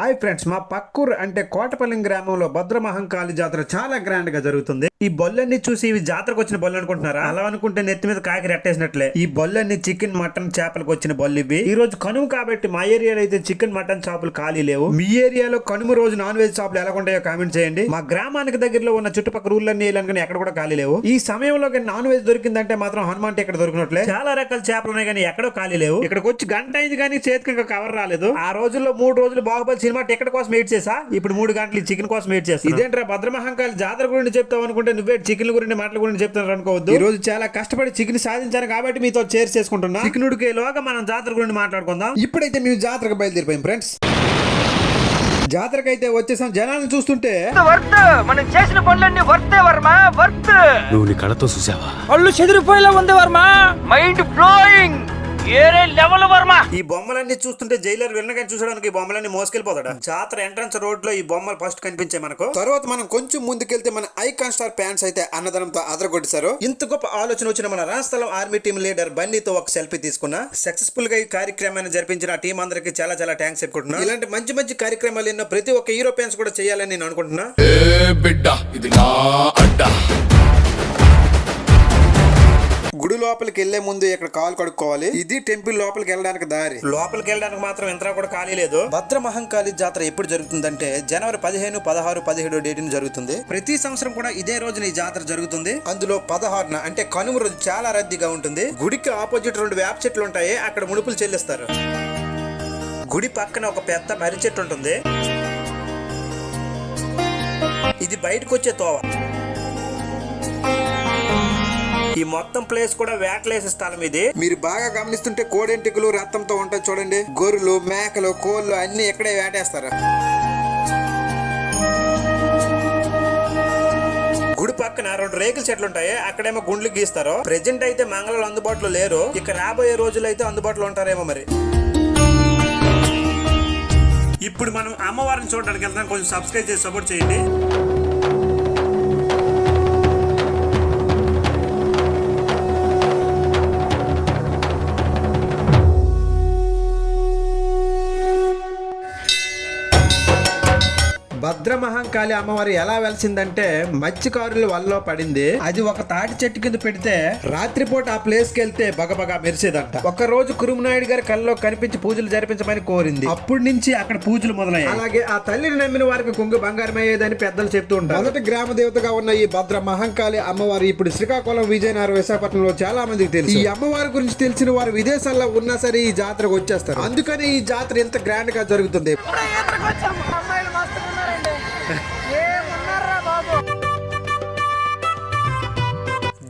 Hi friends మా పక్కూరు అంటే కోటపల్లి గ్రామంలో భద్రమహంకాళి జాతర చాలా గ్రాండ్గా జరుగుతుంది. ఈ బొల్లన్ని చూసి ఇవి జాతరకు వచ్చిన బొల్లు అనుకుంటున్నారా? అలా అనుకుంటే నెత్తి మీద కాకి రెట్టేసినట్లే. ఈ బొల్లన్ని చికెన్ మటన్ చేపలకు వచ్చిన బొల్లు ఇవి. ఈ రోజు కనుమ కాబట్టి మా ఏరియాలో అయితే చికెన్ మటన్ షాపులు ఖాళీ లేవు. మీ ఏరియాలో కనుమ రోజు నాన్ వెజ్ షాపులు ఎలా ఉంటాయో కామెంట్ చేయండి. మా గ్రామానికి దగ్గరలో ఉన్న చుట్టుపక్కల ఊర్లన్నీ కానీ ఎక్కడ కూడా ఖాళీ లేవు. ఈ సమయంలో కానీ నాన్ వెజ్ దొరికిందంటే మాత్రం హనుమాన్ ఇక్కడ దొరికినట్లే. చాలా రకాల చేపలు ఉన్నాయి కానీ ఎక్కడో ఖాళీ లేవు. ఇక్కడికి వచ్చి గంట అయింది కానీ చేతికి ఇంకా కవర్ రాలేదు. ఆ రోజుల్లో మూడు రోజులు బాహుబలి సినిమా టికెట్ కోసం వెయిట్ చేసా. ఇప్పుడు మూడు గంటలు చికెన్ కోసం వెయిట్ చేస్తా ఇదేంట్రా భద్రమహంకాళి జాతర గురించి చెప్తావు అనుకుంటే నువ్వే చికెన్ గురించి మాటల గురించి చెప్తున్నారు అనుకోవద్దు. ఈ రోజు చాలా కష్టపడి చికెన్ సాధించాను కాబట్టి మీతో చేర్ చేసుకుంటున్నా. చికెన్ ఉడికేలోగా మనం జాతర గురించి మాట్లాడుకుందాం. ఇప్పుడైతే మేము జాతరకు బయలుదేరిపోయాం ఫ్రెండ్స్ జాతరకైతే వచ్చేసాం. జనాలను చూస్తుంటే వర్త్ మనం చేసిన పనులన్నీ వర్తే వర్మ? వర్త్ నువ్వు నీ కళ్ళతో చూసావా? చెదిరిపోయేలా ఉంది వర్మ. మైండ్ బ్లోయింగ్ ఏరే లెవెల్ వర్మ. ఈ బొమ్మలన్నీ చూస్తుంటే జైలర్ వెళ్ళగానే చూసడానికి ఈ బొమ్మలన్నీ మోసుకెళ్ళిపోతాడు? జాతర ఎంట్రన్స్ రోడ్లో ఈ బొమ్మలు ఫస్ట్ కనిపించాయి మనకు. తర్వాత మనం కొంచెం ముందుకెళ్తే మన ఐకాన్ స్టార్ ఫ్యాన్స్ అయితే అన్నదనంతో అదరగొట్టేశారు. ఇంత గొప్ప ఆలోచన వచ్చిన మన రాష్ట్రం ఆర్మీ టీం లీడర్ బన్నీతో ఒక సెల్ఫీ తీసుకున్నా. సక్సెస్ఫుల్గా ఈ కార్యక్రమాన్ని జరిపించిన టీం అందరికి చాలా చాలా థ్యాంక్స్ చెప్పుకుంటున్నా. ఇలాంటి మంచి మంచి కార్యక్రమాలు ఎన్నో ప్రతి ఒక్క యూరోపియన్స్ కూడా చేయాలని నేను అనుకుంటున్నా. బిడ్డ ఇది నా అడ్డా. గుడి లోపలికి వెళ్ళే ముందు ఇక్కడ కాలు కడుక్కోవాలి. ఇది టెంపుల్ లోపలికి వెళ్ళడానికి దారి. లోపలికి వెళ్ళడానికి మాత్రం ఎంత కూడా ఖాళీ లేదు. భద్ర మహంకాళి జాతర ఎప్పుడు జరుగుతుందంటే జనవరి పదిహేను పదహారు పదిహేడు డేట్ జరుగుతుంది. ప్రతి సంవత్సరం కూడా ఇదే రోజున ఈ జాతర జరుగుతుంది. అందులో పదహారున అంటే కనుమ రోజు చాలా రద్దీగా ఉంటుంది. గుడికి ఆపోజిట్ రెండు వేప చెట్లు ఉంటాయి. అక్కడ ముడుపులు చెల్లిస్తారు. గుడి పక్కన ఒక పెద్ద మర్రి చెట్టు ఉంటుంది. ఇది బయటకు వచ్చే తోవ. ఈ మొత్తం ప్లేస్ కూడా వేటలేసే స్థలం ఇది. మీరు బాగా గమనిస్తుంటే కోడెంటికలు రక్తంతో ఉంటాయి చూడండి. గొర్రెలు మేకలు కోళ్ళు అన్ని ఇక్కడే వేటేస్తారు. గుడి పక్కన రెండు రేకుల చెట్లు ఉంటాయి. అక్కడేమో గుండ్లు గీస్తారు. ప్రెజెంట్ అయితే మంగళలు అందుబాటులో లేరు. ఇక రాబోయే రోజులు అయితే అందుబాటులో ఉంటారేమో మరి. ఇప్పుడు మనం అమ్మవారిని చూడడానికి వెళ్తాం కొంచెం సబ్స్క్రైబ్ చేసి సపోర్ట్ చేయండి. భద్రమహంకాళి అమ్మవారు ఎలా వెలిసిందంటే మత్స్యకారుల వల్ల పడింది. అది ఒక తాటి చెట్టు కింద పెడితే రాత్రిపూట ఆ ప్లేస్కి వెళ్తే బగబగా మెరిసేదంట. ఒక రోజు కురుమనాయుడు గారి కల్లో కనిపించి పూజలు జరిపించమని కోరింది. అప్పటి నుంచి అక్కడ పూజలు మొదలయ్యాయి. అలాగే ఆ తల్లిని నమ్మిన వారికి కుంగు బంగారం అయ్యేదని పెద్దలు చెప్తూ ఉంటారు. మొదటి గ్రామ దేవతగా ఉన్న ఈ భద్ర మహంకాళి అమ్మవారు ఇప్పుడు శ్రీకాకుళం విజయనగరం విశాఖపట్నంలో చాలా మందికి తెలుసు. ఈ అమ్మవారి గురించి తెలిసిన వారు విదేశాల్లో ఉన్నా సరే ఈ జాతరకు వచ్చేస్తారు. అందుకని ఈ జాతర ఇంత గ్రాండ్గా జరుగుతుంది.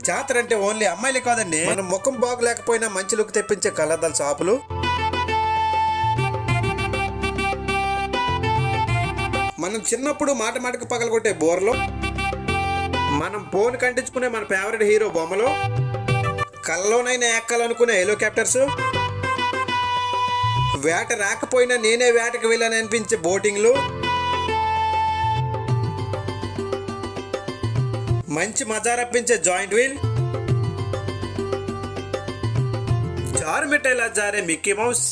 జాతర అంటే ఓన్లీ అమ్మాయిలే కాదండి. మన ముఖం బాగలేకపోయినా మంచి లుక్ తెప్పించే కలర్దల షాపులు. మనం చిన్నప్పుడు మాట మాటకు పగలగొట్టే బోర్లు. మనం ఫోన్ కంటించుకునే మన ఫేవరెట్ హీరో బొమ్మలు. కళ్ళలోనైనా ఎక్కాలనుకునే హెలికాప్టర్స్ వేట రాకపోయినా నేనే వేటకు వెళ్ళాను అనిపించే బోటింగ్లు. మంచి మజా రప్పించే జాయింట్ వీల్. జారు మిఠాయిలా జారే మిక్కీ మౌస్.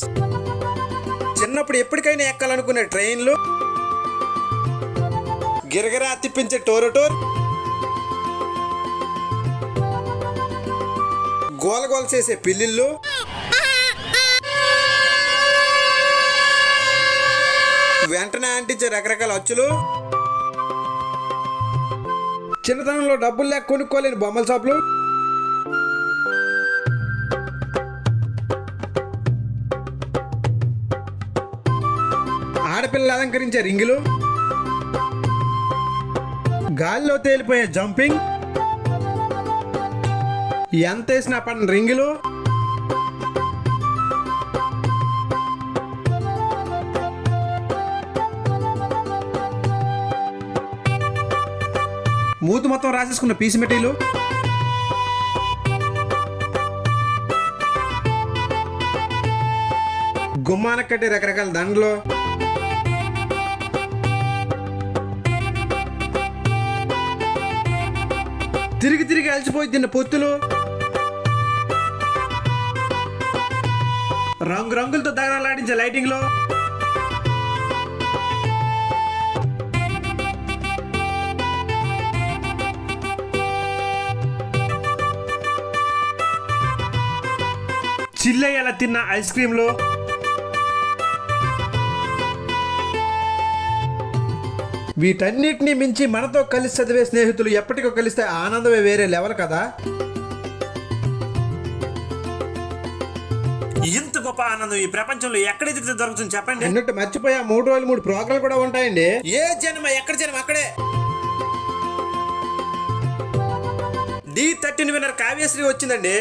చిన్నప్పుడు ఎప్పటికైనా ఎక్కాలనుకునే ట్రైన్లు. గిరగిరా తిప్పించే టోరోటోర్ గోల గోల చేసే పిల్లిళ్ళు. వెంటనే అంటించే రకరకాల అచ్చులు. చిన్నతనంలో డబ్బులు లేక కొనుక్కోలేని బొమ్మల షాపులు. ఆడపిల్లలు అలంకరించే రింగులు. గాల్లో తేలిపోయే జంపింగ్. ఎంత వేసినా పడిన రింగులు. మూతి మొత్తం రాసేసుకున్న పీసు మెటీలు. గుమ్మానికి కట్టే రకరకాల దండలు. తిరిగి తిరిగి అలసిపోయి తిన్న పొత్తులు. రంగు రంగులతో దగరాలాడించే లైటింగ్లో చిల్లయ్యేలా తిన్న ఐస్ క్రీమ్లు. వీటన్నిటిని మించి మనతో కలిసి చదివే స్నేహితులు ఎప్పటికో కలిస్తే ఆనందమే వేరే లెవెల్ కదా. ఇంత గొప్ప ఆనందం ఈ ప్రపంచంలో ఎక్కడైతే దొరుకుతుంది చెప్పండి. అన్నట్టు మర్చిపోయా మూడు రోజులు మూడు ప్రోగ్రాలు కూడా ఉంటాయండి. ఏ జన్మ ఎక్కడ జన్మ? అక్కడే. డి థర్టీన్ విన్నర్ కావ్యశ్రీ వచ్చిందండి.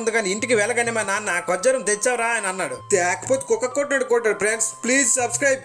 ఉంది కానీ ఇంటికి వెళ్ళగానే మా నాన్న కొజ్జరం తెచ్చావరా అని అన్నాడు. తేకపోతే కుక్క కొట్టాడు కొట్టాడు ఫ్రెండ్స్ ప్లీజ్ సబ్స్క్రైబ్.